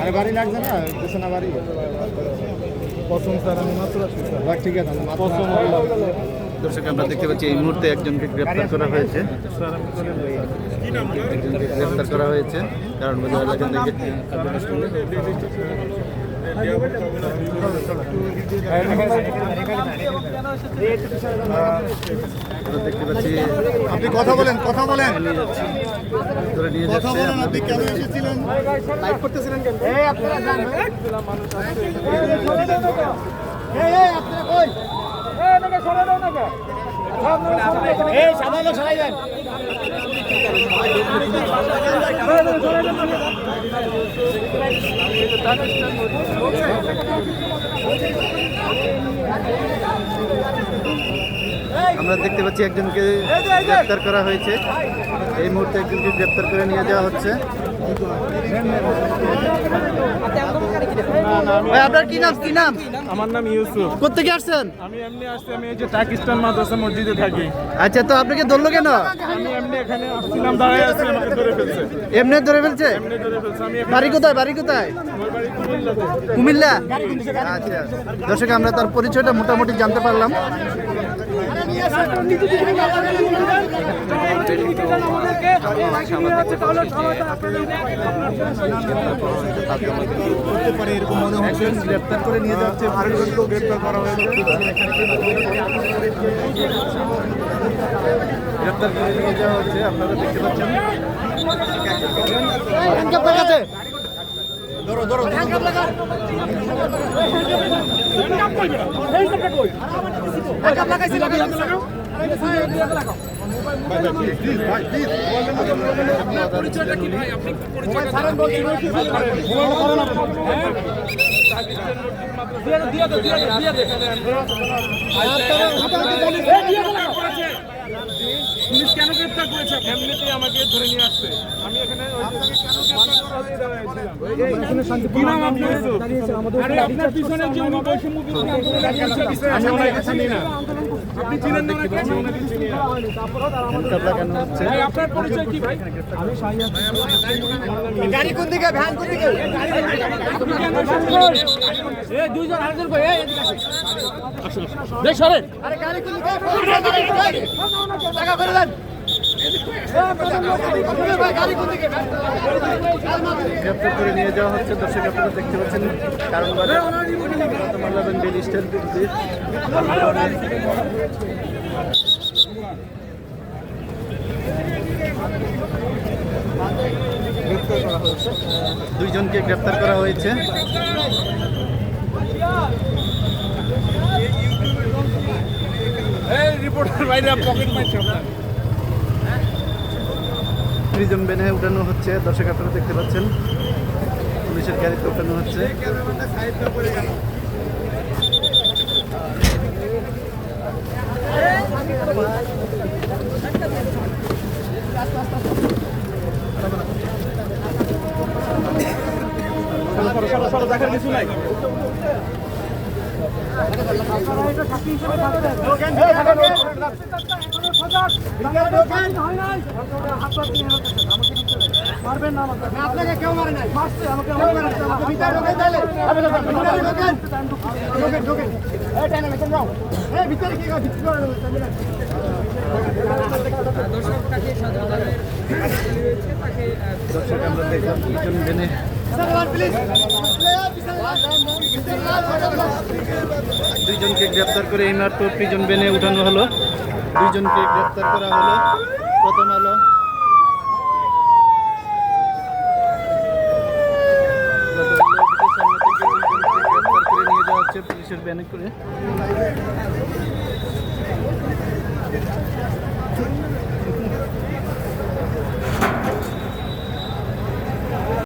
আরে বাড়ি লাগছে না? বিছানা বাড়ি? পছন্দ স্যার আমি মাত্র ঠিক আছে পছন্দ দর্শক, আমরা দেখতে পাচ্ছি এই মুহূর্তে একজনকে গ্রেপ্তার করা হয়েছে। একজনকে গ্রেপ্তার করা হয়েছে। কারণ বাজার এলাকা থেকে দেখতে পাচ্ছি আপনি কথা বলেন কথা বলেন। কথা বলেন আপনি কেন এসেছিলেন? লাইভ করতেছিলেন কেন? আপনারা যান এই এই আপনারা কই? সরে দাও নাকি সরাই দেন আমরা দেখতে পাচ্ছি একজনকে গ্রেপ্তার করা হয়েছে। এই মুহূর্তে একজনকে গ্রেপ্তার করে নিয়ে যাওয়া হচ্ছে। ভাই আপনার কি নাম? কি নাম? আমার নাম ইউসুফ। কোথেকে আসছেন? আমি এমনি আসছি আমি এই যে পাকিস্তান মাদ্রাসা মসজিদে থাকি। আচ্ছা তো আপনাকে ধরলো কেন? আমি এমনি এখানে আসছিলাম দাঁড়ায় আছি আমাকে ধরে ফেলছে। এমনি ধরে ফেলছে? এমনি ধরে ফেলছে আমি বাড়ি কোথায়? বাড়ি কোথায়? কুমিল্লা? আচ্ছা। দর্শক আমরা তার পরিচয়টা মোটামুটি জানতে পারলাম। গ্রেপ্তার করে নিয়ে যাচ্ছে আরেকজনকেও গ্রেপ্তার করা হয়েছে গ্রেপ্তার করে নিয়ে যাওয়া হচ্ছে, আপনারা দেখতে পাচ্ছেন। ধরো ধরো পুলিশ কেন গ্রেফতার করেছে? এমনিতেই আমাকে ধরে নিয়ে আসছে আমি এখানে কি আমি আপনার পরিচয় কি ভাই? গাড়ি কোন দিকে ভ্যান কোন দিকে? এই, এদিকে আসেন। এই, সরেন। আরে গাড়ি কোন দিকে টাকা করে দেন গ্রেপ্তার করে নিয়ে যাওয়া হচ্ছে। দর্শক, আপনারা দেখতে পাচ্ছেন, কারণ দুইজনকে গ্রেপ্তার করা হয়েছে। রিপোর্টার বাইরে পকেট মারছে আপনার। প্রিজম বেনে উঠানো হচ্ছে দর্শক আপনারা দেখতে পাচ্ছেন পুলিশের গাড়িতে উঠানো হচ্ছে দেখার কিছু নাই দুইজনকে গ্রেপ্তার করে এই মাত্র প্রিজন বেনে উঠানো হলো। দুইজনকে গ্রেপ্তার করা হলো। প্রথম আলো। পুলিশের ব্যানে করে।